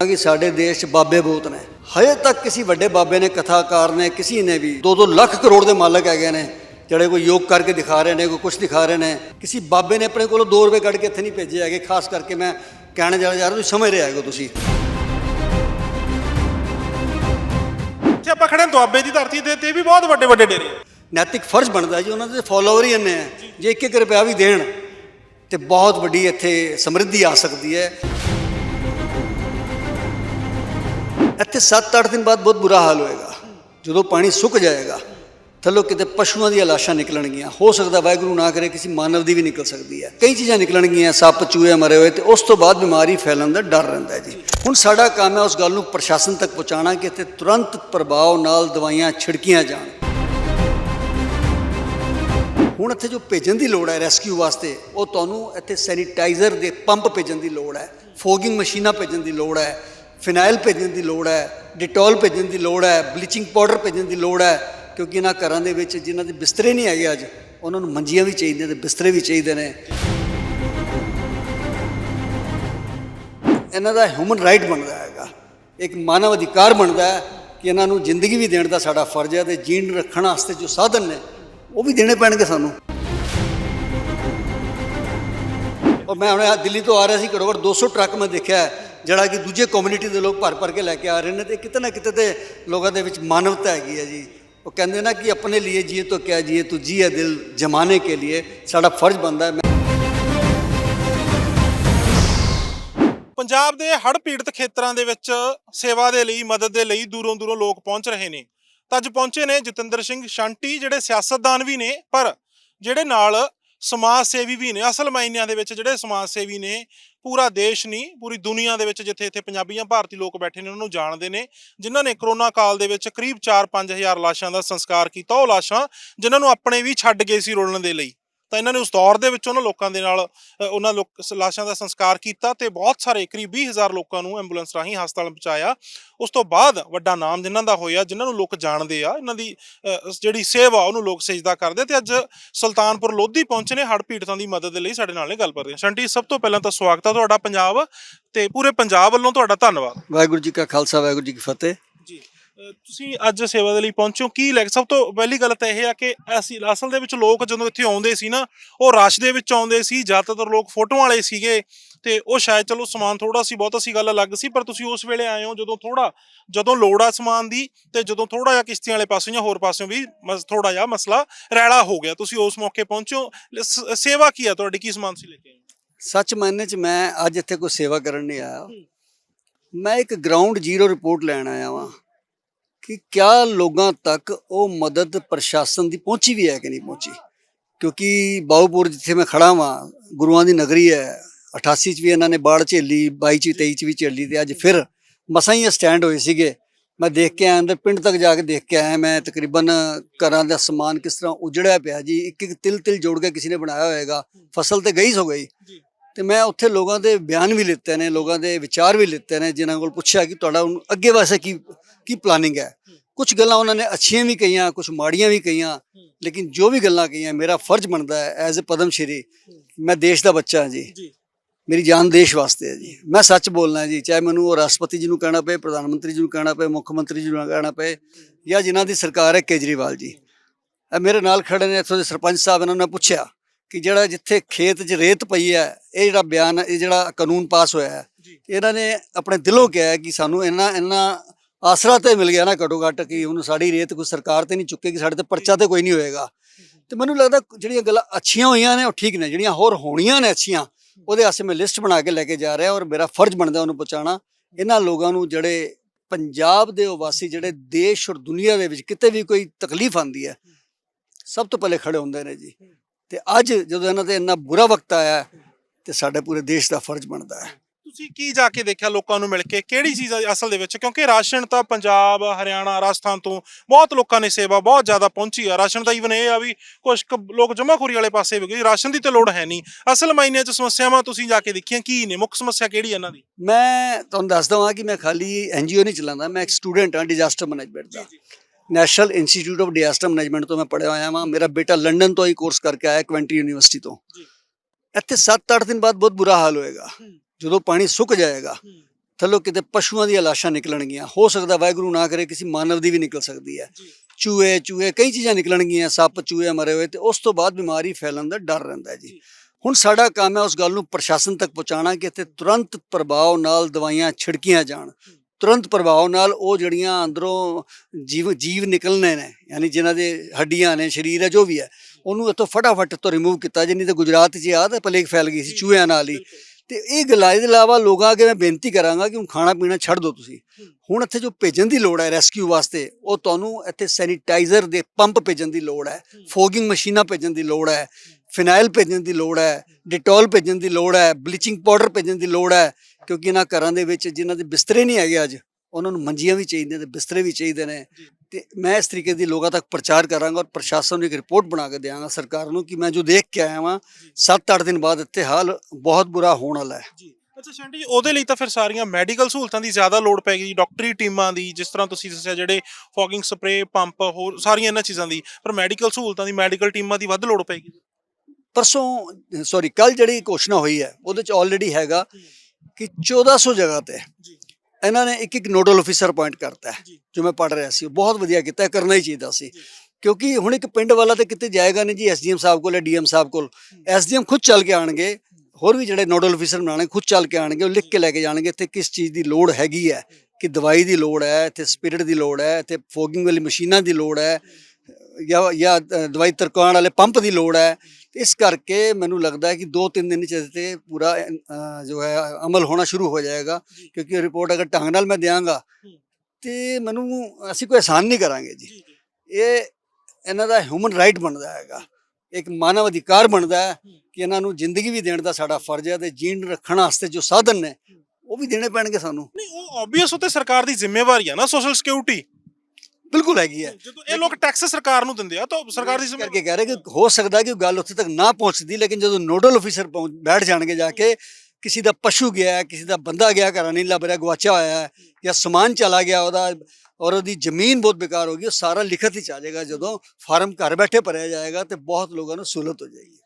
ਕਿ ਸਾਡੇ ਦੇਸ਼ 'ਚ ਬਾਬੇ ਬਹੁਤ ਨੇ। ਹਜੇ ਤੱਕ ਕਿਸੇ ਵੱਡੇ ਬਾਬੇ ਨੇ ਕਥਾਕਾਰ ਨੇ ਕਿਸੇ ਨੇ ਵੀ 2-2 ਲੱਖ ਕਰੋੜ ਦੇ ਮਾਲਕ ਹੈਗੇ ਨੇ ਜਿਹੜੇ ਕੋਈ ਯੋਗ ਕਰਕੇ ਦਿਖਾ ਰਹੇ ਨੇ ਕੋਈ ਕੁਝ ਦਿਖਾ ਰਹੇ ਨੇ। ਕਿਸੇ ਬਾਬੇ ਨੇ ਆਪਣੇ ਕੋਲੋਂ 2 ਰੁਪਏ ਕੱਢ ਕੇ ਇੱਥੇ ਨਹੀਂ ਭੇਜੇ ਹੈਗੇ ਖਾਸ ਕਰਕੇ ਮੈਂ ਕਹਿਣ ਜਾ ਰਿਹਾ ਤੁਸੀਂ ਸਮਝ ਰਹੇ ਹੈਗੇ ਤੁਸੀਂ। ਇੱਥੇ ਆਪਾਂ ਖੜੇ ਦੁਆਬੇ ਦੀ ਧਰਤੀ ਤੇ ਤੇ ਵੀ ਬਹੁਤ ਵੱਡੇ ਵੱਡੇ ਡੇਰੇ ਆ। ਨੈਤਿਕ ਫਰਜ਼ ਬਣਦਾ ਜੀ ਉਹਨਾਂ ਦੇ ਫਾਲੋਅਰ ਹੀ ਇੰਨੇ ਹੈ ਜੇ ਇੱਕ ਇੱਕ ਰੁਪਿਆ ਵੀ ਦੇਣ ਤੇ ਬਹੁਤ ਵੱਡੀ ਇੱਥੇ ਸਮਰਿੱਧੀ ਆ ਸਕਦੀ ਹੈ। ਇੱਥੇ 7-8 ਦਿਨ ਬਾਅਦ ਬਹੁਤ ਬੁਰਾ ਹਾਲ ਹੋਏਗਾ। ਜਦੋਂ ਪਾਣੀ ਸੁੱਕ ਜਾਏਗਾ, ਥੱਲੋਂ ਕਿਤੇ ਪਸ਼ੂਆਂ ਦੀਆਂ ਲਾਸ਼ਾਂ ਨਿਕਲਣਗੀਆਂ। ਹੋ ਸਕਦਾ ਵਾਹਿਗੁਰੂ ਨਾ ਕਰੇ, ਕਿਸੇ ਮਾਨਵ ਦੀ ਵੀ ਨਿਕਲ ਸਕਦੀ ਹੈ। ਕਈ ਚੀਜ਼ਾਂ ਨਿਕਲਣਗੀਆਂ, ਸੱਪ, ਚੂਹੇ ਮਰੇ ਹੋਏ ਤੇ ਉਸ ਤੋਂ ਬਾਅਦ ਬਿਮਾਰੀ ਫੈਲਣ ਦਾ ਡਰ ਰਹਿੰਦਾ ਜੀ। ਹੁਣ ਸਾਡਾ ਕੰਮ ਹੈ ਉਸ ਗੱਲ ਨੂੰ ਪ੍ਰਸ਼ਾਸਨ ਤੱਕ ਪਹੁੰਚਾਉਣਾ ਕਿ ਇੱਥੇ ਤੁਰੰਤ ਪ੍ਰਭਾਵ ਨਾਲ ਦਵਾਈਆਂ, ਛਿੜਕੀਆਂ ਜਾਣ। ਹੁਣ ਇੱਥੇ ਜੋ ਭੇਜਣ ਦੀ ਲੋੜ ਹੈ ਰੈਸਕਿਊ ਵਾਸਤੇ, ਉਹ ਤੁਹਾਨੂੰ ਇੱਥੇ ਸੈਨੀਟਾਈਜ਼ਰ ਦੇ ਪੰਪ ਭੇਜਣ ਦੀ ਲੋੜ ਹੈ, ਫੋਗਿੰਗ ਮਸ਼ੀਨਾਂ ਭੇਜਣ ਦੀ ਲੋੜ ਹੈ। ਫਿਨਾਈਲ ਭੇਜਣ ਦੀ ਲੋੜ ਹੈ, ਡਿਟੋਲ ਭੇਜਣ ਦੀ ਲੋੜ ਹੈ, ਬਲੀਚਿੰਗ ਪਾਊਡਰ ਭੇਜਣ ਦੀ ਲੋੜ ਹੈ, ਕਿਉਂਕਿ ਇਹਨਾਂ ਘਰਾਂ ਦੇ ਵਿੱਚ ਜਿਨ੍ਹਾਂ ਦੇ ਬਿਸਤਰੇ ਨਹੀਂ ਹੈਗੇ ਅੱਜ, ਉਹਨਾਂ ਨੂੰ ਮੰਜੀਆਂ ਵੀ ਚਾਹੀਦੀਆਂ ਤੇ ਬਿਸਤਰੇ ਵੀ ਚਾਹੀਦੇ ਨੇ। ਇਹਨਾਂ ਦਾ ਹਿਊਮਨ ਰਾਈਟ ਬਣਦਾ ਹੈਗਾ। ਇੱਕ ਮਾਨਵ ਅਧਿਕਾਰ ਬਣਦਾ ਹੈ ਕਿ ਇਹਨਾਂ ਨੂੰ ਜ਼ਿੰਦਗੀ ਵੀ ਦੇਣ ਦਾ ਸਾਡਾ ਫਰਜ਼ ਹੈ ਤੇ ਜੀਣ ਰੱਖਣ ਵਾਸਤੇ ਜੋ ਸਾਧਨ ਨੇ, ਉਹ ਵੀ ਦੇਣੇ ਪੈਣਗੇ ਸਾਨੂੰ। ਔਰ ਮੈਂ ਹੁਣ ਦਿੱਲੀ ਤੋਂ ਆ ਰਿਹਾ ਸੀ ਘੱਟੋ ਘੱਟ 200 ਟਰੱਕ ਮੈਂ ਦੇਖਿਆ ਜਿਹੜਾ ਕਿ ਦੂਜੇ ਕਮਿਊਨਿਟੀ ਦੇ ਲੋਕ ਭਰ ਭਰ ਕੇ ਲੈ ਕੇ ਆ ਰਹੇ ਨੇ ਤੇ ਕਿਤੇ ਨਾ ਕਿਤੇ ਤੇ ਲੋਕਾਂ ਦੇ ਵਿੱਚ ਮਾਨਵਤਾ ਹੈਗੀ ਹੈ ਜੀ। ਉਹ ਕਹਿੰਦੇ ਨਾ ਕਿ ਆਪਣੇ ਲਈ ਜੀਏ ਤਾਂ ਕਿਆ ਜੀਏ, ਤੂੰ ਜੀਏ ਦਿਲ ਜਮਾਨੇ ਕੇ ਲਈ ਸਾਡਾ ਫਰਜ਼ ਬਣਦਾ ਹੈ। ਮੈਂ ਪੰਜਾਬ ਦੇ ਹੜ੍ਹ ਪੀੜਤ ਖੇਤਰਾਂ ਦੇ ਵਿੱਚ ਸੇਵਾ ਦੇ ਲਈ, ਮਦਦ ਦੇ ਲਈ ਦੂਰੋਂ ਦੂਰੋਂ ਲੋਕ ਪਹੁੰਚ ਰਹੇ ਨੇ। ਤਾਂ ਅੱਜ ਪਹੁੰਚੇ ਨੇ ਜਤਿੰਦਰ ਸਿੰਘ ਸ਼ਾਂਟੀ, ਜਿਹੜੇ ਸਿਆਸਤਦਾਨ ਵੀ ਨੇ, ਪਰ ਜਿਹੜੇ ਨਾਲ ਸਮਾਜ ਸੇਵੀ ਵੀ ਨੇ, ਅਸਲ ਮਾਇਨਿਆਂ ਦੇ ਵਿੱਚ ਜਿਹੜੇ ਸਮਾਜ ਸੇਵੀ ਨੇ, ਪੂਰਾ ਦੇਸ਼ ਨਹੀਂ, ਪੂਰੀ ਦੁਨੀਆ ਦੇ ਵਿੱਚ ਜਿੱਥੇ ਇੱਥੇ ਪੰਜਾਬੀਆਂ, ਭਾਰਤੀ ਲੋਕ ਬੈਠੇ ਨੇ, ਉਹਨਾਂ ਨੂੰ ਜਾਣਦੇ ਨੇ, ਜਿਨ੍ਹਾਂ ਨੇ ਕਰੋਨਾ ਕਾਲ ਦੇ ਵਿੱਚ ਕਰੀਬ 4-5 ਹਜ਼ਾਰ ਲਾਸ਼ਾਂ ਦਾ ਸੰਸਕਾਰ ਕੀਤਾ, ਉਹ ਲਾਸ਼ਾਂ ਜਿਨ੍ਹਾਂ ਨੂੰ ਆਪਣੇ ਵੀ ਛੱਡ ਗਏ ਸੀ ਰੋਲਣ ਦੇ ਲਈ। ਤਾਂ ਇਹਨਾਂ ਨੇ ਉਸ ਦੌਰ ਦੇ ਵਿੱਚ ਉਹਨਾਂ ਲੋਕਾਂ ਦੇ ਨਾਲ ਉਹਨਾਂ ਲੋਕ ਲਾਸ਼ਾਂ ਦਾ ਸੰਸਕਾਰ ਕੀਤਾ ਤੇ ਬਹੁਤ ਸਾਰੇ ਕਰੀਬ 20000 ਲੋਕਾਂ ਨੂੰ ਐਂਬੂਲੈਂਸ ਰਾਹੀਂ ਹਸਪਤਾਲ ਪਹੁੰਚਾਇਆ। ਉਸ ਤੋਂ ਬਾਅਦ ਵੱਡਾ ਨਾਮ ਜਿਨ੍ਹਾਂ ਦਾ ਹੋਇਆ ਜਿਨ੍ਹਾਂ ਨੂੰ ਲੋਕ ਜਾਣਦੇ ਆ ਇਹਨਾਂ ਦੀ ਜਿਹੜੀ ਸੇਵਾ ਉਹਨੂੰ ਲੋਕ ਸਜਦਾ ਕਰਦੇ ਤੇ ਅੱਜ ਸੁਲਤਾਨਪੁਰ ਲੋਧੀ ਪਹੁੰਚੇ ਨੇ ਹੜ੍ਹ ਪੀੜਤਾਂ ਦੀ ਮਦਦ ਲਈ ਸਾਡੇ ਨਾਲ ਨੇ ਗੱਲ ਕਰਦੇ ਹਾਂ ਸ਼ੰਟੀ ਸਭ ਤੋਂ ਪਹਿਲਾਂ ਤਾਂ ਸਵਾਗਤ ਹੈ ਤੁਹਾਡਾ ਪੰਜਾਬ ਤੇ ਪੂਰੇ ਪੰਜਾਬ ਵੱਲੋਂ ਤੁਹਾਡਾ ਧੰਨਵਾਦ। ਵਾਹਿਗੁਰੂ ਜੀ ਕਾ ਖਾਲਸਾ ਵਾਹਿਗੁਰੂ ਜੀ ਕੀ ਫਤਿਹ। ਜੀ। ਤੁਸੀਂ ਅੱਜ ਸੇਵਾ ਦੇ ਲਈ ਪਹੁੰਚੋ। ਕੀ ਲੱਗ ਸਭ ਤੋਂ ਪਹਿਲੀ ਗੱਲ ਤਾਂ ਇਹ ਆ ਕਿ ਅਸੀਂ ਅਸਲ ਦੇ ਵਿੱਚ ਲੋਕ ਜਦੋਂ ਇੱਥੇ ਆਉਂਦੇ ਸੀ ਨਾ, ਉਹ ਰਸ਼ ਦੇ ਵਿੱਚ ਆਉਂਦੇ ਸੀ। ਜ਼ਿਆਦਾਤਰ ਲੋਕ ਫੋਟੋਆਂ ਵਾਲੇ ਸੀਗੇ ਤੇ ਉਹ ਸ਼ਾਇਦ ਚਲੋ ਸਮਾਨ ਥੋੜਾ ਸੀ, ਬਹੁਤਾ ਸੀ ਗੱਲ ਅਲੱਗ ਸੀ, ਪਰ ਤੁਸੀਂ ਉਸ ਵੇਲੇ ਆਏ ਹੋ ਜਦੋਂ ਥੋੜਾ ਜਦੋਂ ਲੋੜ ਆ ਸਮਾਨ ਦੀ ਤੇ ਜਦੋਂ ਥੋੜਾ ਜਿਹਾ ਕਿਸ਼ਤੀਆਂ ਵਾਲੇ ਪਾਸਿਓਂ ਜਾਂ ਹੋਰ ਪਾਸਿਓਂ ਵੀ ਥੋੜਾ ਜਿਹਾ ਮਸਲਾ ਰੈਲਾ ਹੋ ਗਿਆ। ਤੁਸੀਂ ਉਸ ਮੌਕੇ ਪਹੁੰਚੋ। ਸ- ਸੇਵਾ ਕੀ ਆ ਤੁਹਾਡੀ? ਕੀ ਸਮਾਨ ਸੀ ਲੈ ਕੇ ਆਏ ਸੱਚ ਮੰਨਣੇ ਚ ਮੈਂ ਅੱਜ ਇੱਥੇ ਕੋਈ ਸੇਵਾ ਕਰਨ ਨਹੀਂ ਆਇਆ। ਮੈਂ ਇੱਕ ਗਰਾਊਂਡ ਜ਼ੀਰੋ ਰਿਪੋਰਟ ਲੈਣ ਆਇਆ ਵਾਂ। ਕਿ ਕਿਆ ਲੋਕਾਂ ਤੱਕ ਉਹ ਮਦਦ ਪ੍ਰਸ਼ਾਸਨ ਦੀ ਪਹੁੰਚੀ ਵੀ ਹੈ ਕਿ ਨਹੀਂ ਪਹੁੰਚੀ? ਕਿਉਂਕਿ ਬਾਉਪੁਰ ਜਿੱਥੇ ਮੈਂ ਖੜਾ ਵਾਂ ਗੁਰੂਆਂ ਦੀ ਨਗਰੀ ਹੈ 88 ਚ ਵੀ ਇਹਨਾਂ ਨੇ ਬਾੜ ਝੇਲੀ 22 ਚ 23 ਚ ਵੀ ਝੇਲੀ ਤੇ ਅੱਜ ਫਿਰ ਮਸਾਂ ਹੀ ਸਟੈਂਡ ਹੋਏ ਸੀਗੇ। ਮੈਂ ਦੇਖ ਕੇ ਆਇਆ ਅੰਦਰ ਪਿੰਡ ਤੱਕ ਜਾ ਕੇ ਦੇਖ ਕੇ ਆਇਆ ਮੈਂ ਤਕਰੀਬਨ ਘਰਾਂ ਦਾ ਸਮਾਨ ਕਿਸ ਤਰ੍ਹਾਂ ਉਜੜਿਆ ਪਿਆ ਜੀ ਇੱਕ ਇੱਕ ਤਿਲ ਤਿਲ ਜੋੜ ਕੇ ਕਿਸੇ ਨੇ ਬਣਾਇਆ ਹੋਏਗਾ ਫਸਲ ਤੇ ਗਈ ਸੋ ਗਈ। ਤੇ ਮੈਂ ਉੱਥੇ ਲੋਕਾਂ ਦੇ ਬਿਆਨ ਵੀ ਲਿੱਤੇ ਨੇ ਲੋਕਾਂ ਦੇ ਵਿਚਾਰ ਵੀ ਲਿੱਤੇ ਨੇ ਜਿਨ੍ਹਾਂ ਕੋਲ ਪੁੱਛਿਆ ਕਿ ਤੁਹਾਡਾ ਅੱਗੇ ਵਾਸਤੇ ਕੀ ਕੀ ਪਲਾਨਿੰਗ ਹੈ? ਕੁਝ ਗੱਲਾਂ ਉਹਨਾਂ ਨੇ ਅੱਛੀਆਂ ਵੀ ਕਹੀਆਂ ਕੁਝ ਮਾੜੀਆਂ ਵੀ ਕਹੀਆਂ ਲੇਕਿਨ ਜੋ ਵੀ ਗੱਲਾਂ ਕਹੀਆਂ ਮੇਰਾ ਫਰਜ਼ ਬਣਦਾ ਹੈ ਐਜ਼ ਅ ਪਦਮ ਸ਼੍ਰੀ ਮੈਂ ਦੇਸ਼ ਦਾ ਬੱਚਾ ਹਾਂ ਜੀ। ਮੇਰੀ ਜਾਨ ਦੇਸ਼ ਵਾਸਤੇ ਹੈ ਜੀ। ਮੈਂ ਸੱਚ ਬੋਲਣਾ ਹੈ ਜੀ ਚਾਹੇ ਮੈਨੂੰ ਉਹ ਰਾਸ਼ਟਰਪਤੀ ਜੀ ਨੂੰ ਕਹਿਣਾ ਪਏ ਪ੍ਰਧਾਨ ਮੰਤਰੀ ਜੀ ਨੂੰ ਕਹਿਣਾ ਪਏ ਮੁੱਖ ਮੰਤਰੀ ਜੀ ਨੂੰ ਕਹਿਣਾ ਪਏ ਜਾਂ ਜਿਨ੍ਹਾਂ ਦੀ ਸਰਕਾਰ ਹੈ ਕੇਜਰੀਵਾਲ ਜੀ। ਇਹ ਮੇਰੇ ਨਾਲ ਖੜੇ ਨੇ ਇੱਥੋਂ ਦੇ ਸਰਪੰਚ ਸਾਹਿਬ ਇਹਨਾਂ ਨੂੰ ਪੁੱਛਿਆ ਕਿ ਜਿਹੜਾ ਜਿੱਥੇ ਖੇਤ 'ਚ ਰੇਤ ਪਈ ਹੈ ਇਹ ਜਿਹੜਾ ਬਿਆਨ ਇਹ ਜਿਹੜਾ ਕਾਨੂੰਨ ਪਾਸ ਹੋਇਆ ਹੈ ਇਹਨਾਂ ਨੇ ਆਪਣੇ ਦਿਲੋਂ ਕਿਹਾ ਕਿ ਸਾਨੂੰ ਇੰਨਾ ਇੰਨਾ ਆਸਰਾ ਤੇ ਮਿਲ ਗਿਆ ਨਾ ਘੱਟੋ ਘੱਟ ਕਿ ਹੁਣ ਸਾਡੀ ਰੇਤ ਕੋਈ ਸਰਕਾਰ ਤੇ ਨਹੀਂ ਚੁੱਕੇਗੀ ਸਾਡੇ ਤੇ ਪਰਚਾ ਤੇ ਕੋਈ ਨਹੀਂ ਹੋਏਗਾ। ਤੇ ਮੈਨੂੰ ਲੱਗਦਾ ਜਿਹੜੀਆਂ ਗੱਲਾਂ ਅੱਛੀਆਂ ਹੋਈਆਂ ਨੇ ਉਹ ਠੀਕ ਨੇ ਜਿਹੜੀਆਂ ਹੋਰ ਹੋਣੀਆਂ ਨੇ ਅੱਛੀਆਂ ਉਹਦੇ ਵਾਸਤੇ ਮੈਂ ਲਿਸਟ ਬਣਾ ਕੇ ਲੈ ਕੇ ਜਾ ਰਿਹਾ ਔਰ ਮੇਰਾ ਫਰਜ਼ ਬਣਦਾ ਉਹਨੂੰ ਪਹੁੰਚਾਉਣਾ। ਇਹਨਾਂ ਲੋਕਾਂ ਨੂੰ ਜਿਹੜੇ ਪੰਜਾਬ ਦੇ ਉਹ ਵਾਸੀ ਜਿਹੜੇ ਦੇਸ਼ ਔਰ ਦੁਨੀਆ ਦੇ ਵਿੱਚ ਕਿਤੇ ਵੀ ਕੋਈ ਤਕਲੀਫ ਆਂਦੀ ਹੈ ਸਭ ਤੋਂ ਪਹਿਲੇ ਖੜੇ ਹੁੰਦੇ ਨੇ ਜੀ। ਤੇ ਅੱਜ ਜਦੋਂ ਇਹਨਾਂ ਤੇ ਇੰਨਾ ਬੁਰਾ ਵਕਤ ਆਇਆ ਹੈ, ਤੇ ਸਾਡੇ ਪੂਰੇ ਦੇਸ਼ ਦਾ ਫਰਜ਼ ਬਣਦਾ ਹੈ। ਤੁਸੀਂ ਕੀ ਜਾ ਕੇ ਦੇਖਿਆ ਲੋਕਾਂ ਨੂੰ ਮਿਲ ਕੇ? ਕਿਹੜੀ ਚੀਜ਼ ਆ ਅਸਲ ਦੇ ਵਿੱਚ? ਕਿਉਂਕਿ ਰਾਸ਼ਨ ਤਾਂ ਪੰਜਾਬ ਹਰਿਆਣਾ ਰਾਜਸਥਾਨ ਤੋਂ ਬਹੁਤ ਲੋਕਾਂ ਨੇ ਸੇਵਾ ਬਹੁਤ ਜ਼ਿਆਦਾ ਪਹੁੰਚੀ ਆ। ਰਾਸ਼ਨ ਤਾਂ ਇਵਨ ਇਹ ਆ ਵੀ ਕੁਝ ਲੋਕ ਜਮਾਖੋਰੀ ਵਾਲੇ ਪਾਸੇ ਵੀ ਗਏ। ਰਾਸ਼ਨ ਦੀ ਤੇ ਲੋੜ ਹੈ ਨਹੀਂ। ਅਸਲ ਮਾਇਨੇ 'ਚ ਸਮੱਸਿਆਵਾਂ ਤੁਸੀਂ ਜਾ ਕੇ ਦੇਖੀਆਂ ਕੀ ਨੇ? ਮੁੱਖ ਸਮੱਸਿਆ ਕਿਹੜੀ ਇਹਨਾਂ ਦੀ? ਮੈਂ ਤੁਹਾਨੂੰ ਦੱਸਦਾ ਹਾਂ ਕਿ ਮੈਂ ਖਾਲੀ ਐਨਜੀਓ ਨਹੀਂ ਚਲਾਉਂਦਾ। ਮੈਂ ਇੱਕ ਸਟੂਡੈਂਟ ਹਾਂ disaster management the. National institute of disaster management ਤੋਂ ਮੈਂ ਪੜ੍ਹਿਆ ਹੋਇਆ ਹਾਂ ਮੇਰਾ ਬੇਟਾ ਲੰਡਨ ਤੋਂ ਹੀ ਕੋਰਸ ਕਰਕੇ ਆਇਆ ਕੁਐਂਟੀ ਯੂਨੀਵਰਸਿਟੀ ਤੋਂ। ਇੱਥੇ 7-8 ਦਿਨ ਬਾਅਦ ਬਹੁਤ ਬੁਰਾ ਹਾਲ ਹੋਏਗਾ। ਜਦੋਂ ਪਾਣੀ ਸੁੱਕ ਜਾਏਗਾ ਥੱਲੋਂ ਕਿਤੇ ਪਸ਼ੂਆਂ ਦੀਆਂ ਲਾਸ਼ਾਂ ਨਿਕਲਣਗੀਆਂ। ਹੋ ਸਕਦਾ ਵਾਹਿਗੁਰੂ ਨਾ ਕਰੇ ਕਿਸੇ ਮਾਨਵ ਦੀ ਵੀ ਨਿਕਲ ਸਕਦੀ ਹੈ। ਚੂਹੇ ਚੂਹੇ ਕਈ ਚੀਜ਼ਾਂ ਨਿਕਲਣਗੀਆਂ ਸੱਪ ਚੂਹੇ ਮਰੇ ਹੋਏ ਤੇ ਉਸ ਤੋਂ ਬਾਅਦ ਬਿਮਾਰੀ ਫੈਲਣ ਦਾ ਡਰ ਰਹਿੰਦਾ ਹੈ ਜੀ। ਹੁਣ ਸਾਡਾ ਕੰਮ ਹੈ ਉਸ ਗੱਲ ਨੂੰ ਪ੍ਰਸ਼ਾਸਨ ਤੱਕ ਪਹੁੰਚਾਉਣਾ ਕਿ ਇੱਥੇ ਤੁਰੰਤ ਪ੍ਰਭਾਵ ਨਾਲ ਦਵਾਈਆਂ ਛਿੜਕੀਆਂ ਜਾਣ। ਤੁਰੰਤ ਪ੍ਰਭਾਵ ਨਾਲ ਉਹ ਜਿਹੜੀਆਂ ਅੰਦਰੋਂ ਜੀਵ ਜੀਵ ਨਿਕਲਨੇ ਨੇ ਯਾਨੀ ਜਿਨ੍ਹਾਂ ਦੇ ਹੱਡੀਆਂ ਨੇ ਸਰੀਰ ਹੈ ਜੋ ਵੀ ਹੈ ਉਹਨੂੰ ਇੱਥੋਂ ਫਟਾਫਟ ਤੋਂ ਰਿਮੂਵ ਕੀਤਾ ਜਿੰਨੀ ਤਾਂ ਗੁਜਰਾਤ 'ਚ ਆ ਤਾਂ ਪਲੇਗ ਫੈਲ ਗਈ ਸੀ ਚੂਹਿਆਂ ਨਾਲ ਹੀ। ਤੇ ਇਹ ਗੱਲਾਂ ਦੇ ਇਲਾਵਾ ਲੋਕਾਂ ਅੱਗੇ ਮੈਂ ਬੇਨਤੀ ਕਰਾਂਗਾ ਕਿ ਹੁਣ ਖਾਣਾ ਪੀਣਾ ਛੱਡ ਦਿਓ ਤੁਸੀਂ। ਹੁਣ ਇੱਥੇ ਜੋ ਭੇਜਣ ਦੀ ਲੋੜ ਹੈ ਰੈਸਕਿਊ ਵਾਸਤੇ ਉਹ ਤੁਹਾਨੂੰ ਇੱਥੇ ਸੈਨੀਟਾਈਜ਼ਰ ਦੇ ਪੰਪ ਭੇਜਣ ਦੀ ਲੋੜ ਹੈ ਫੋਗਿੰਗ ਮਸ਼ੀਨਾਂ ਭੇਜਣ ਦੀ ਲੋੜ ਹੈ ਫਿਨਾਈਲ ਭੇਜਣ ਦੀ ਲੋੜ ਹੈ ਡਿਟੋਲ ਭੇਜਣ ਦੀ ਲੋੜ ਹੈ ਬਲੀਚਿੰਗ ਪਾਊਡਰ ਭੇਜਣ ਦੀ ਲੋੜ ਹੈ ਕਿਉਂਕਿ ਇਹਨਾਂ ਘਰਾਂ ਦੇ ਵਿੱਚ ਜਿਨ੍ਹਾਂ ਦੇ ਬਿਸਤਰੇ ਨਹੀਂ ਹੈਗੇ ਅੱਜ ਉਹਨਾਂ ਨੂੰ ਮੰਜੀਆਂ ਵੀ ਚਾਹੀਦੀਆਂ ਤੇ ਬਿਸਤਰੇ ਵੀ ਚਾਹੀਦੇ ਨੇ। ਤੇ ਮੈਂ ਇਸ ਤਰੀਕੇ ਦੀ ਲੋਕਾਂ ਤੱਕ ਪ੍ਰਚਾਰ ਕਰਾਂਗਾ ਔਰ ਪ੍ਰਸ਼ਾਸਨ ਨੂੰ ਇੱਕ ਰਿਪੋਰਟ ਬਣਾ ਕੇ ਦਿਆਂਗਾ ਸਰਕਾਰ ਨੂੰ ਕਿ ਮੈਂ ਜੋ ਦੇਖ ਕੇ ਆਇਆ ਵਾਂ 7-8 ਦਿਨ ਬਾਅਦ ਇੱਥੇ ਹਾਲ ਬਹੁਤ ਬੁਰਾ ਹੋਣ ਵਾਲਾ ਹੈ। ਅੱਛਾ ਸ਼ੰਟੀ ਜੀ ਉਹਦੇ ਲਈ ਤਾਂ ਫਿਰ ਸਾਰੀਆਂ ਮੈਡੀਕਲ ਸਹੂਲਤਾਂ ਦੀ ਜ਼ਿਆਦਾ ਲੋੜ ਪੈ ਗਈ ਡਾਕਟਰੀ ਟੀਮਾਂ ਦੀ ਜਿਸ ਤਰ੍ਹਾਂ ਤੁਸੀਂ ਦੱਸਿਆ ਜਿਹੜੇ ਫੋਗਿੰਗ ਸਪਰੇ ਪੰਪ ਹੋਰ ਸਾਰੀਆਂ ਇਹਨਾਂ ਚੀਜ਼ਾਂ ਦੀ ਪਰ ਮੈਡੀਕਲ ਸਹੂਲਤਾਂ ਦੀ ਮੈਡੀਕਲ ਟੀਮਾਂ ਦੀ ਵੱਧ ਲੋੜ ਪੈਗੀ ਪਰਸੋਂ ਸੌਰੀ ਕੱਲ ਜਿਹੜੀ ਘੋਸ਼ਣਾ ਹੋਈ ਹੈ ਉਹਦੇ ਚ ਆਲਰੇਡੀ ਹੈਗਾ ਕਿ 1400 ਜਗ੍ਹਾ ਤੇ ਜੀ। ਇਹਨਾਂ ਨੇ ਇੱਕ ਇੱਕ ਨੋਡਲ ਅਫੀਸਰ ਅਪਾਇੰਟ ਕਰਤਾ ਜੀ। ਮੈਂ ਪੜ ਰਿਹਾ ਸੀ। ਬਹੁਤ ਵਧੀਆ ਕੀਤਾ ਕਰਨਾ ਹੀ ਚਾਹੀਦਾ ਸੀ। ਕਿਉਂਕਿ ਹੁਣ ਇੱਕ ਪਿੰਡ ਵਾਲਾ ਤੇ ਕਿਤੇ ਜਾਏਗਾ ਨਹੀਂ ਜੀ ਐਸਡੀਐਮ ਸਾਹਿਬ ਕੋਲ ਡੀਐਮ ਸਾਹਿਬ ਕੋਲ। ਐਸਡੀਐਮ ਖੁਦ ਚੱਲ ਕੇ ਆਣਗੇ ਹੋਰ ਵੀ ਜਿਹੜੇ ਨੋਡਲ ਅਫੀਸਰ ਬਣਾਣੇ ਖੁਦ ਚੱਲ ਕੇ ਆਣਗੇ ਉਹ ਲਿਖ ਕੇ ਲੈ ਕੇ ਜਾਣਗੇ ਇੱਥੇ ਕਿਸ ਚੀਜ਼ ਦੀ ਲੋੜ ਹੈਗੀ ਹੈ ਕਿ ਦਵਾਈ ਦੀ ਲੋੜ ਹੈ ਇੱਥੇ ਸਪਿਰਿਟ ਦੀ ਲੋੜ ਹੈ ਇੱਥੇ ਫੋਗਿੰਗ ਵਾਲੀ ਮਸ਼ੀਨਾਂ ਦੀ ਲੋੜ ਹੈ ਜਾਂ ਜਾਂ ਦਵਾਈ ਤਰਕਾਉਣ ਵਾਲੇ ਪੰਪ ਦੀ ਲੋੜ ਹੈ। ਇਸ ਕਰਕੇ ਮੈਨੂੰ ਲੱਗਦਾ ਹੈ ਕਿ 2-3 ਦਿਨ ਚ ਤੇ ਪੂਰਾ ਜੋ ਹੈ ਅਮਲ ਹੋਣਾ ਸ਼ੁਰੂ ਹੋ ਜਾਏਗਾ। ਕਿਉਂਕਿ ਰਿਪੋਰਟ ਅਗਰ ਢੰਗ ਨਾਲ ਮੈਂ ਦਿਆਂਗਾ ਤੇ ਮੈਨੂੰ ਅਸੀਂ ਕੋਈ ਆਸਾਨ ਨਹੀਂ ਕਰਾਂਗੇ ਜੀ। ਇਹ ਇਹਨਾਂ ਦਾ ਹਿਊਮਨ ਰਾਈਟ ਬਣਦਾ ਹੈਗਾ। ਇੱਕ ਮਾਨਵ ਅਧਿਕਾਰ ਬਣਦਾ ਹੈ ਕਿ ਇਹਨਾਂ ਨੂੰ ਜ਼ਿੰਦਗੀ ਵੀ ਦੇਣ ਦਾ ਸਾਡਾ ਫਰਜ਼ ਹੈ ਤੇ ਜੀਣ ਰੱਖਣ ਵਾਸਤੇ ਜੋ ਸਾਧਨ ਨੇ ਉਹ ਵੀ ਦੇਣੇ ਪੈਣਗੇ ਸਾਨੂੰ। ਨਹੀਂ ਉਹ ਆਬਵੀਅਸ ਉਤੇ ਸਰਕਾਰ ਦੀ ਜ਼ਿੰਮੇਵਾਰੀ ਆ ਨਾ ਸੋਸ਼ਲ ਸਿਕਿਉਰਿਟੀ ਬਿਲਕੁਲ ਹੈਗੀ ਹੈ। ਜਦੋਂ ਇਹ ਲੋਕ ਟੈਕਸ ਸਰਕਾਰ ਨੂੰ ਦਿੰਦੇ ਆ ਤਾਂ ਸਰਕਾਰ ਦੀ ਇਸ ਕਰਕੇ ਕਹਿ ਰਹੇ ਕਿ ਹੋ ਸਕਦਾ ਕਿ ਗੱਲ ਉੱਥੇ ਤੱਕ ਨਾ ਪਹੁੰਚਦੀ ਲੇਕਿਨ ਜਦੋਂ ਨੋਡਲ ਅਫੀਸਰ ਬੈਠ ਜਾਣਗੇ ਜਾ ਕੇ ਕਿਸੇ ਦਾ ਪਸ਼ੂ ਗਿਆ ਹੈ, ਕਿਸੇ ਦਾ ਬੰਦਾ ਗਿਆ ਘਰਾਂ ਨਹੀਂ ਲੱਭ ਰਿਹਾ ਗਵਾਚਾ ਹੋਇਆ ਹੈ ਜਾਂ ਸਮਾਨ ਚਲਾ ਗਿਆ ਉਹਦਾ ਔਰ ਉਹਦੀ ਜ਼ਮੀਨ ਬਹੁਤ ਬੇਕਾਰ ਹੋ ਗਈ ਉਹ ਸਾਰਾ ਲਿਖਤ ਵਿੱਚ ਆ ਜਾਏਗਾ। ਜਦੋਂ ਫਾਰਮ ਘਰ ਬੈਠੇ ਭਰਿਆ ਜਾਏਗਾ ਤੇ ਬਹੁਤ ਲੋਕਾਂ ਨੂੰ ਸਹੂਲਤ ਹੋ ਜਾਏਗੀ।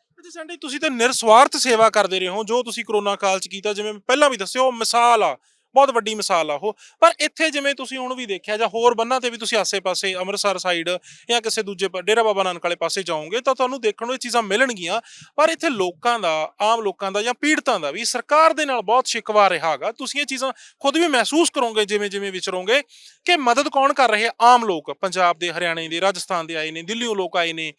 ਤੁਸੀਂ ਤਾਂ ਨਿਰਸਵਾਰਥ ਸੇਵਾ ਕਰਦੇ ਰਹੇ ਹੋ ਜੋ ਤੁਸੀਂ ਕਰੋਨਾ ਕਾਲ ਚ ਕੀਤਾ ਜਿਵੇਂ ਪਹਿਲਾਂ ਵੀ ਉਹ ਮਿਸਾਲ ਆ ਬਹੁਤ ਵੱਡੀ ਮਿਸਾਲ ਆ ਉਹ। ਪਰ ਇੱਥੇ ਜਿਵੇਂ ਤੁਸੀਂ ਹੁਣ ਵੀ ਦੇਖਿਆ ਜਾਂ ਹੋਰ ਬੰਨਾਂ ਤੇ ਵੀ ਤੁਸੀਂ ਆਸੇ-ਪਾਸੇ ਅੰਮ੍ਰਿਤਸਰ ਸਾਈਡ ਜਾਂ ਕਿਸੇ ਦੂਜੇ ਡੇਰਾ ਬਾਬਾ ਨਾਨਕ ਵਾਲੇ ਪਾਸੇ ਜਾਓਗੇ ਤਾਂ ਤੁਹਾਨੂੰ ਦੇਖਣ ਨੂੰ ਇਹ ਚੀਜ਼ਾਂ ਮਿਲਣਗੀਆਂ। ਪਰ ਇੱਥੇ ਲੋਕਾਂ ਦਾ, ਆਮ ਲੋਕਾਂ ਦਾ ਜਾਂ ਪੀੜਤਾਂ ਦਾ ਵੀ ਸਰਕਾਰ ਦੇ ਨਾਲ ਬਹੁਤ ਸ਼ਿਕਵਾ ਰਿਹਾਗਾ ਤੁਸੀਂ ਇਹ ਚੀਜ਼ਾਂ ਖੁਦ ਵੀ ਮਹਿਸੂਸ ਕਰੋਗੇ ਜਿਵੇਂ ਜਿਵੇਂ ਵਿਚਰੋਗੇ ਕਿ ਮਦਦ ਕੌਣ ਕਰ ਰਹੇ ਆਮ ਲੋਕ, ਪੰਜਾਬ ਦੇ, ਹਰਿਆਣੇ ਦੇ, ਰਾਜਸਥਾਨ ਦੇ ਆਏ ਨੇ, ਦਿੱਲੀੋਂ ਲੋਕ ਆਏ ਨੇ।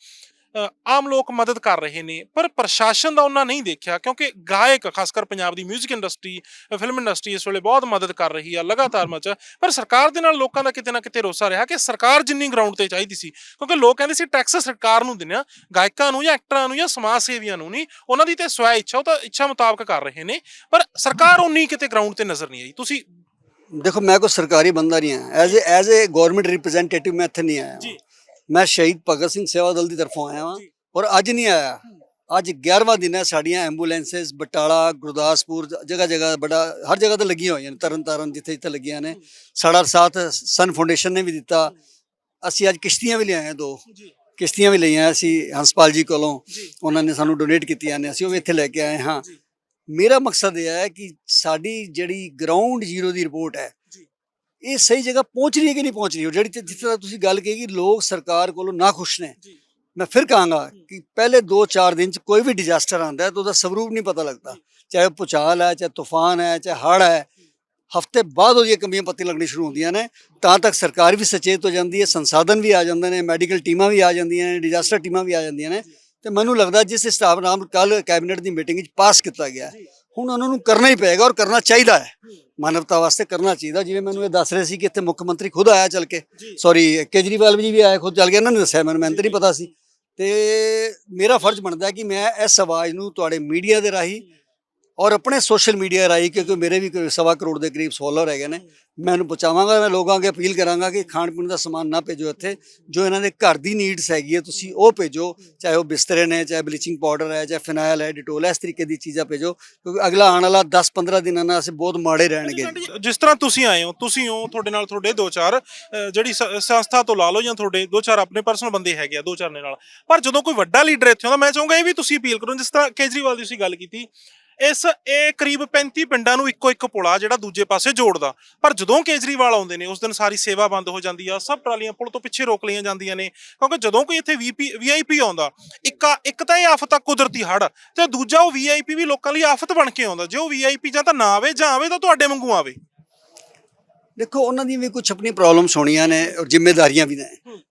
ਆਮ ਲੋਕ ਮਦਦ ਕਰ ਰਹੇ ਨੇ ਪਰ ਪ੍ਰਸ਼ਾਸਨ ਦਾ ਉਹਨਾਂ ਨਹੀਂ ਦੇਖਿਆ ਕਿਉਂਕਿ ਗਾਇਕ ਖਾਸ ਕਰ ਪੰਜਾਬ ਦੀ 뮤직 ਇੰਡਸਟਰੀ ਫਿਲਮ ਇੰਡਸਟਰੀ ਇਸ ਵੇਲੇ ਬਹੁਤ ਮਦਦ ਕਰ ਰਹੀ ਆ ਲਗਾਤਾਰ ਮਚ। ਪਰ ਸਰਕਾਰ ਦੇ ਨਾਲ ਲੋਕਾਂ ਦਾ ਕਿਤੇ ਨਾ ਕਿਤੇ ਰੋਸਾ ਰਿਹਾ ਕਿ ਸਰਕਾਰ ਜਿੰਨੀ ਗਰਾਊਂਡ ਤੇ ਚਾਹੀਦੀ ਸੀ ਕਿਉਂਕਿ ਲੋਕ ਕਹਿੰਦੇ ਸੀ ਟੈਕਸ ਸਰਕਾਰ ਨੂੰ ਦਿੰਦੇ ਆ ਗਾਇਕਾਂ ਨੂੰ ਜਾਂ ਐਕਟਰਾਂ ਨੂੰ ਜਾਂ ਸਮਾਜ ਸੇਵੀਆਂ ਨੂੰ ਨਹੀਂ ਉਹਨਾਂ ਦੀ ਤੇ ਸਵੈ ਇੱਛਾ ਉਹ ਤਾਂ ਇੱਛਾ ਮੁਤਾਬਕ ਕਰ ਰਹੇ ਨੇ ਪਰ ਸਰਕਾਰ ਉਨੀ ਕਿਤੇ ਗਰਾਊਂਡ ਤੇ ਨਜ਼ਰ ਨਹੀਂ ਆਈ। ਤੁਸੀਂ ਦੇਖੋ ਮੈਂ ਕੋਈ ਸਰਕਾਰੀ ਬੰਦਾ ਨਹੀਂ ਆ as as a government representative ਮੈਂ ਇੱਥੇ ਨਹੀਂ ਆਇਆ। ਜੀ। ਮੈਂ ਸ਼ਹੀਦ ਭਗਤ ਸਿੰਘ ਸੇਵਾ ਦਲ ਦੀ ਤਰਫੋਂ ਆਇਆ ਹਾਂ। ਔਰ ਅੱਜ ਨਹੀਂ ਆਇਆ। ਅੱਜ 11ਵਾਂ ਦਿਨ ਹੈ ਸਾਡੀਆਂ ਐਂਬੂਲੈਂਸਸ ਬਟਾਲਾ ਗੁਰਦਾਸਪੁਰ ਜਗ੍ਹਾ ਜਗ੍ਹਾ ਬੜਾ ਹਰ ਜਗ੍ਹਾ ਤੇ ਲੱਗੀਆਂ ਹੋਈਆਂ ਨੇ ਤਰਨ ਤਾਰਨ ਜਿੱਥੇ ਜਿੱਥੇ ਲੱਗੀਆਂ ਨੇ। ਸਾਡਾ ਸਾਥ ਸਨ ਫਾਊਂਡੇਸ਼ਨ ਨੇ ਵੀ ਦਿੱਤਾ। ਅਸੀਂ ਅੱਜ ਕਿਸ਼ਤੀਆਂ ਵੀ ਲਿਆਏ ਹਾਂ ਦੋ। ਕਿਸ਼ਤੀਆਂ ਵੀ ਲਈਆਂ ਅਸੀਂ ਹੰਸਪਾਲ ਜੀ ਕੋਲੋਂ। ਉਹਨਾਂ ਨੇ ਸਾਨੂੰ ਡੋਨੇਟ ਕੀਤੀਆਂ ਨੇ ਅਸੀਂ ਉਹ ਵੀ ਇੱਥੇ ਲੈ ਕੇ ਆਏ ਹਾਂ। ਮੇਰਾ ਮਕਸਦ ਇਹ ਹੈ ਕਿ ਸਾਡੀ ਜਿਹੜੀ ਗਰਾਊਂਡ ਜ਼ੀਰੋ ਦੀ ਰਿਪੋਰਟ ਹੈ। ਇਹ ਸਹੀ ਜਗ੍ਹਾ ਪਹੁੰਚ ਰਹੀ ਹੈ ਕਿ ਨਹੀਂ ਪਹੁੰਚ ਰਹੀ? ਉਹ ਜਿਹੜੀ ਜਿੱਥੇ ਤੱਕ ਤੁਸੀਂ ਗੱਲ ਕਹੀ ਕਿ ਲੋਕ ਸਰਕਾਰ ਕੋਲੋਂ ਨਾ ਖੁਸ਼ ਨੇ ਮੈਂ ਫਿਰ ਕਹਾਂਗਾ ਕਿ ਪਹਿਲੇ 2-4 ਦਿਨ ਚ ਕੋਈ ਵੀ ਡਿਜ਼ਾਸਟਰ ਆਉਂਦਾ ਹੈ ਤਾਂ ਉਹਦਾ ਸਵਰੂਪ ਨਹੀਂ ਪਤਾ ਲੱਗਦਾ। ਚਾਹੇ ਉਹ ਭੂਚਾਲ ਹੈ ਚਾਹੇ ਤੂਫਾਨ ਹੈ ਚਾਹੇ ਹੜ੍ਹ ਹੈ ਹਫ਼ਤੇ ਬਾਅਦ ਉਹਦੀਆਂ ਕਮੀਆਂ ਪੱਤੀ ਲੱਗਣੀ ਸ਼ੁਰੂ ਹੁੰਦੀਆਂ ਨੇ ਤਾਂ ਤੱਕ ਸਰਕਾਰ ਵੀ ਸਚੇਤ ਹੋ ਜਾਂਦੀ ਹੈ ਸੰਸਾਧਨ ਵੀ ਆ ਜਾਂਦੇ ਨੇ ਮੈਡੀਕਲ ਟੀਮਾਂ ਵੀ ਆ ਜਾਂਦੀਆਂ ਨੇ ਡਿਜ਼ਾਸਟਰ ਟੀਮਾਂ ਵੀ ਆ ਜਾਂਦੀਆਂ ਨੇ ਤੇ ਮੈਨੂੰ ਲੱਗਦਾ ਜਿਸ ਹਿਸਾਬ ਨਾਲ ਕੱਲ ਕੈਬਨਿਟ ਦੀ ਮੀਟਿੰਗ ਵਿੱਚ ਪਾਸ ਕੀਤਾ ਗਿਆ ਹੈ, ਹੁਣ ਉਹਨਾਂ ਨੂੰ ਕਰਨਾ ਹੀ ਪਏਗਾ ਔਰ ਕਰਨਾ ਚਾਹੀਦਾ ਹੈ। ਮਾਨਵਤਾ ਵਾਸਤੇ ਕਰਨਾ ਚਾਹੀਦਾ। ਜਿਵੇਂ ਮੈਨੂੰ ਇਹ ਦੱਸ ਰਹੇ ਸੀ ਕਿ ਇੱਥੇ ਮੁੱਖ ਮੰਤਰੀ ਖੁਦ ਆਇਆ ਚੱਲ ਕੇ। ਸੌਰੀ ਕੇਜਰੀਵਾਲ ਜੀ ਵੀ ਆਏ ਖੁਦ ਚੱਲ ਕੇ ਇਹਨਾਂ ਨੇ ਦੱਸਿਆ ਮੈਨੂੰ ਮੈਨੂੰ ਤਾਂ ਨਹੀਂ ਪਤਾ ਸੀ। ਤੇ ਮੇਰਾ ਫਰਜ਼ ਬਣਦਾ ਹੈ ਕਿ ਮੈਂ ਇਸ ਆਵਾਜ਼ ਨੂੰ ਤੁਹਾਡੇ ਮੀਡੀਆ ਦੇ ਰਾਹੀਂ ਔਰ ਆਪਣੇ ਸੋਸ਼ਲ ਮੀਡੀਆ ਰਾਹੀਂ, ਕਿਉਂਕਿ ਮੇਰੇ ਵੀ ਕੋਈ ਸਵਾ ਕਰੋੜ ਦੇ ਕਰੀਬ ਫੋਲੋਅਰ ਹੈਗੇ ਨੇ, ਮੈਂ ਇਹਨੂੰ ਪਹੁੰਚਾਵਾਂਗਾ, ਮੈਂ ਲੋਕਾਂ ਅੱਗੇ ਅਪੀਲ ਕਰਾਂਗਾ ਕਿ ਖਾਣ ਪੀਣ ਦਾ ਸਮਾਨ ਨਾ ਭੇਜੋ ਇੱਥੇ। ਜੋ ਇਹਨਾਂ ਦੇ ਘਰ ਦੀ ਨੀਡਸ ਹੈਗੀ ਹੈ ਤੁਸੀਂ ਉਹ ਭੇਜੋ, ਚਾਹੇ ਉਹ ਬਿਸਤਰੇ ਨੇ, ਚਾਹੇ ਬਲੀਚਿੰਗ ਪਾਊਡਰ ਹੈ, ਚਾਹੇ ਫਿਨਾਇਲ ਹੈ ਡਿਟੋਲ ਹੈ, ਇਸ ਤਰੀਕੇ ਦੀ ਚੀਜ਼ਾਂ ਭੇਜੋ, ਕਿਉਂਕਿ ਅਗਲਾ ਆਉਣ ਵਾਲਾ 10-15 ਦਿਨਾਂ ਨਾਲ ਅਸੀਂ ਬਹੁਤ ਮਾੜੇ ਰਹਿਣਗੇ। ਜਿਸ ਤਰ੍ਹਾਂ ਤੁਸੀਂ ਆਏ ਹੋ, ਤੁਸੀਂ ਹੋ, ਤੁਹਾਡੇ ਨਾਲ ਤੁਹਾਡੇ ਦੋ ਚਾਰ ਜਿਹੜੀ ਸੰਸਥਾ ਤੋਂ ਲਾ ਲਓ ਜਾਂ ਤੁਹਾਡੇ ਦੋ ਚਾਰ ਆਪਣੇ ਪਰਸਨਲ ਬੰਦੇ ਹੈਗੇ ਆ, ਦੋ ਚਾਰ ਨੇ ਨਾਲ। ਪਰ ਜਦੋਂ ਕੋਈ ਵੱਡਾ ਲੀਡਰ ਇੱਥੇ ਆਉਂਦਾ, ਮੈਂ ਚਾਹੂੰਗਾ ਇਹ ਵੀ ਤੁਸੀਂ ਅਪੀਲ ਕਰੋ, ਜਿਸ ਤਰ੍ਹਾਂ ਕੇਜਰੀਵਾਲ ਦੀ ਤੁਸੀਂ ਗੱਲ ਕੀਤੀ ਇਸ ਇਹ ਕਰੀਬ 35 ਪਿੰਡਾਂ ਨੂੰ ਇੱਕੋ ਇੱਕ ਪੁਲ ਆ ਜਿਹੜਾ ਦੂਜੇ ਪਾਸੇ ਜੋੜਦਾ। ਪਰ ਜਦੋਂ ਕੇਜਰੀਵਾਲ ਆਉਂਦੇ ਨੇ, ਉਸ ਦਿਨ ਸਾਰੀ ਸੇਵਾ ਬੰਦ ਹੋ ਜਾਂਦੀ ਆ, ਸਭ ਟਰਾਲੀਆਂ ਪੁਲ ਤੋਂ ਪਿੱਛੇ ਰੋਕ ਲਈਆਂ ਜਾਂਦੀਆਂ ਨੇ, ਕਿਉਂਕਿ ਜਦੋਂ ਕੋਈ ਇੱਥੇ ਵੀਪੀ, ਵੀਆਈਪੀ ਆਉਂਦਾ, ਇੱਕ ਆ- ਇੱਕ ਤਾਂ ਇਹ ਆਫਤ ਆ ਕੁਦਰਤੀ ਹੜ ਤੇ ਦੂਜਾ ਉਹ ਵੀਆਈਪੀ ਵੀ ਲੋਕਾਂ ਲਈ ਆਫਤ ਬਣ ਕੇ ਆਉਂਦਾ। ਜੇ ਉਹ ਵੀਆਈਪੀ ਜਾਂ ਤਾਂ ਨਾ ਆਵੇ ਜਾਂ ਆਵੇ ਤਾਂ ਤੁਹਾਡੇ ਵਾਂਗੂ ਆਵੇ। ਦੇਖੋ ਉਹਨਾਂ ਦੀ ਵੀ ਕੁਝ ਆਪਣੀ ਪ੍ਰੋਬਲਮਸ ਹੋਣੀਆਂ ਨੇ ਔਰ ਜ਼ਿੰਮੇਵਾਰੀਆਂ ਵੀ ਨੇ।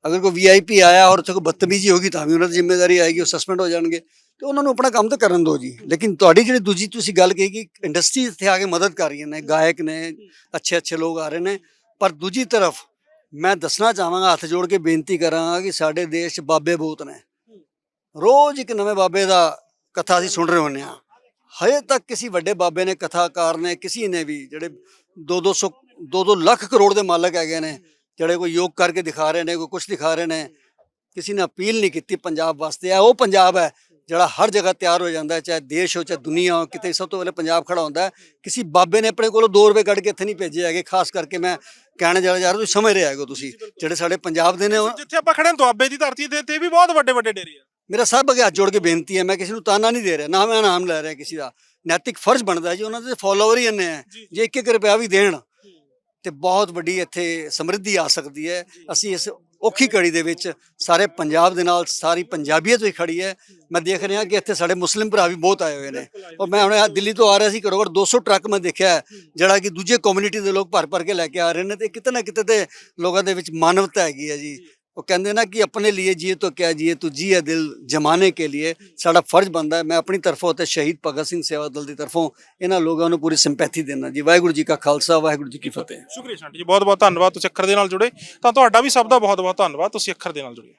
ਅਗਰ ਕੋਈ ਵੀਆਈਪੀ ਆਇਆ ਔਰ ਉੱਥੇ ਕੋਈ ਬਦਤਮੀਜ਼ੀ ਹੋਗੀ ਤਾਂ ਵੀ ਉਹਨਾਂ ਦੀ ਜ਼ਿੰਮੇਵਾਰੀ ਆਏਗੀ ਉਹ ਸਸਪੈਂਡ ਹੋ ਜਾਣਗੇ। ਤੇ ਉਹਨਾਂ ਨੂੰ ਆਪਣਾ ਕੰਮ ਤਾਂ ਕਰਨ ਦਿਓ ਜੀ। ਲੇਕਿਨ ਤੁਹਾਡੀ ਜਿਹੜੀ ਦੂਜੀ ਤੁਸੀਂ ਗੱਲ ਕਹੀ ਕਿ ਇੰਡਸਟਰੀ ਇੱਥੇ ਆ ਕੇ ਮਦਦ ਕਰ ਰਹੀਆਂ ਨੇ ਗਾਇਕ ਨੇ ਅੱਛੇ ਅੱਛੇ ਲੋਕ ਆ ਰਹੇ ਨੇ। ਪਰ ਦੂਜੀ ਤਰਫ ਮੈਂ ਦੱਸਣਾ ਚਾਹਾਂਗਾ ਹੱਥ ਜੋੜ ਕੇ ਬੇਨਤੀ ਕਰਾਂਗਾ ਕਿ ਸਾਡੇ ਦੇਸ਼ 'ਚ ਬਾਬੇ ਬਹੁਤ ਨੇ। ਰੋਜ਼ ਇੱਕ ਨਵੇਂ ਬਾਬੇ ਦਾ ਕਥਾ ਅਸੀਂ ਸੁਣ ਰਹੇ ਹੁੰਦੇ ਹਾਂ। ਹਜੇ ਤੱਕ ਕਿਸੇ ਵੱਡੇ ਬਾਬੇ ਨੇ ਕਥਾਕਾਰ ਨੇ ਕਿਸੇ ਨੇ ਵੀ ਜਿਹੜੇ 2-200 2-2 ਲੱਖ ਕਰੋੜ ਦੇ ਮਾਲਕ ਹੈਗੇ ਨੇ ਜਿਹੜੇ ਕੋਈ ਯੋਗ ਕਰਕੇ ਦਿਖਾ ਰਹੇ ਨੇ ਕੋਈ ਕੁਝ ਦਿਖਾ ਰਹੇ ਨੇ। ਕਿਸੇ ਨੇ ਅਪੀਲ ਨਹੀਂ ਕੀਤੀ ਪੰਜਾਬ ਵਾਸਤੇ। ਇਹ ਉਹ ਪੰਜਾਬ ਹੈ ਜਿਹੜਾ ਹਰ ਜਗ੍ਹਾ ਤਿਆਰ ਹੋ ਜਾਂਦਾ ਹੈ ਚਾਹੇ ਦੇਸ਼ ਹੋ ਚਾਹੇ ਦੁਨੀਆ ਹੋ ਕਿਤੇ ਸਭ ਤੋਂ ਪਹਿਲੇ ਪੰਜਾਬ ਖੜਾ ਹੁੰਦਾ ਕਿਸੇ ਬਾਬੇ ਨੇ ਆਪਣੇ ਕੋਲੋਂ 2 ਰੁਪਏ ਕੱਢ ਕੇ ਇੱਥੇ ਨਹੀਂ ਭੇਜੇ ਹੈਗੇ ਖਾਸ ਕਰਕੇ ਮੈਂ ਕਹਿਣ ਜਾ ਰਿਹਾ ਤੁਸੀਂ ਸਮਝ ਰਹੇ ਹੈਗੇ ਤੁਸੀਂ ਜਿਹੜੇ ਸਾਡੇ ਪੰਜਾਬ ਦੇ ਨੇ ਉਹ- ਜਿੱਥੇ ਆਪਾਂ ਖੜੇ ਹਾਂ ਦੁਆਬੇ ਦੀ ਧਰਤੀ ਤੇ ਤੇ ਵੀ ਬਹੁਤ ਵੱਡੇ ਵੱਡੇ ਡੇਰੇ ਆ। ਮੇਰਾ ਸਭ ਅੱਗੇ ਹੱਥ ਜੋੜ ਕੇ ਬੇਨਤੀ ਹੈ ਮੈਂ ਕਿਸੇ ਨੂੰ ਤਾਨਾ ਨਹੀਂ ਦੇ ਰਿਹਾ ਨਾ ਮੈਂ ਨਾਮ ਲੈ ਰਿਹਾ ਕਿਸੇ ਦਾ। ਨੈਤਿਕ ਫਰਜ਼ ਬਣਦਾ ਜੀ ਉਹਨਾਂ ਦੇ ਫਾਲੋਅਰ ਹੀ ਇੰਨੇ ਹੈ। ਜੀ। ਜੇ। ਇੱਕ ਇੱਕ ਰੁਪਿਆ ਵੀ ਦੇਣ ਤੇ ਬਹੁਤ ਵੱਡੀ ਇੱਥੇ ਸਮਰਿੱਧੀ ਆ ਸਕਦੀ ਹੈ। ਅਸੀਂ ਇਸ ਔਖੀ ਘੜੀ ਦੇ ਵਿੱਚ ਸਾਰੇ ਪੰਜਾਬ ਦੇ ਨਾਲ ਸਾਰੀ ਪੰਜਾਬੀਅਤ ਵੀ ਖੜੀ ਹੈ। ਮੈਂ ਦੇਖ ਰਿਹਾ ਕਿ ਇੱਥੇ ਸਾਡੇ ਮੁਸਲਿਮ ਭਰਾ ਵੀ ਬਹੁਤ ਆਏ ਹੋਏ ਨੇ। ਔਰ ਮੈਂ ਹੁਣ ਦਿੱਲੀ ਤੋਂ ਆ ਰਿਹਾ ਸੀ ਘੱਟੋ ਘੱਟ 200 ਟਰੱਕ ਮੈਂ ਦੇਖਿਆ ਜਿਹੜਾ ਕਿ ਦੂਜੇ ਕਮਿਊਨਿਟੀ ਦੇ ਲੋਕ ਭਰ ਭਰ ਕੇ ਲੈ ਕੇ ਆ ਰਹੇ ਨੇ ਤੇ ਕਿਤੇ ਨਾ ਕਿਤੇ ਤੇ ਲੋਕਾਂ ਦੇ ਵਿੱਚ ਮਾਨਵਤਾ ਹੈਗੀ ਹੈ ਜੀ। ਉਹ ਕਹਿੰਦੇ ਨਾ ਕਿ ਆਪਣੇ ਲਈ ਜੀਏ ਤਾਂ ਕਿਆ ਜੀਏ, ਤੂੰ ਜੀਏ ਦਿਲ ਜਮਾਨੇ ਕੇ ਲਈ ਸਾਡਾ ਫਰਜ਼ ਬਣਦਾ ਹੈ। ਮੈਂ ਆਪਣੀ ਤਰਫੋਂ ਤੇ ਸ਼ਹੀਦ ਭਗਤ ਸਿੰਘ ਸੇਵਾ ਦਲ ਦੀ ਤਰਫੋਂ ਇਹਨਾਂ ਲੋਕਾਂ ਨੂੰ ਪੂਰੀ ਸਿੰਪੈਥੀ ਦੇਣਾ ਜੀ। ਵਾਹਿਗੁਰੂ ਜੀ ਕਾ ਖਾਲਸਾ, ਵਾਹਿਗੁਰੂ ਜੀ ਕੀ ਫਤਿਹ। ਸ਼ੁਕਰੀਆ ਸ਼ਾਂਟੀ ਜੀ। ਬਹੁਤ ਬਹੁਤ ਧੰਨਵਾਦ, ਤੁਸੀਂ ਅੱਖਰ ਦੇ ਨਾਲ ਜੁੜੇ। ਤਾਂ ਤੁਹਾਡਾ ਵੀ ਸਭ ਦਾ ਬਹੁਤ ਬਹੁਤ ਧੰਨਵਾਦ, ਤੁਸੀਂ ਅੱਖਰ ਦੇ ਨਾਲ ਜੁੜੇ।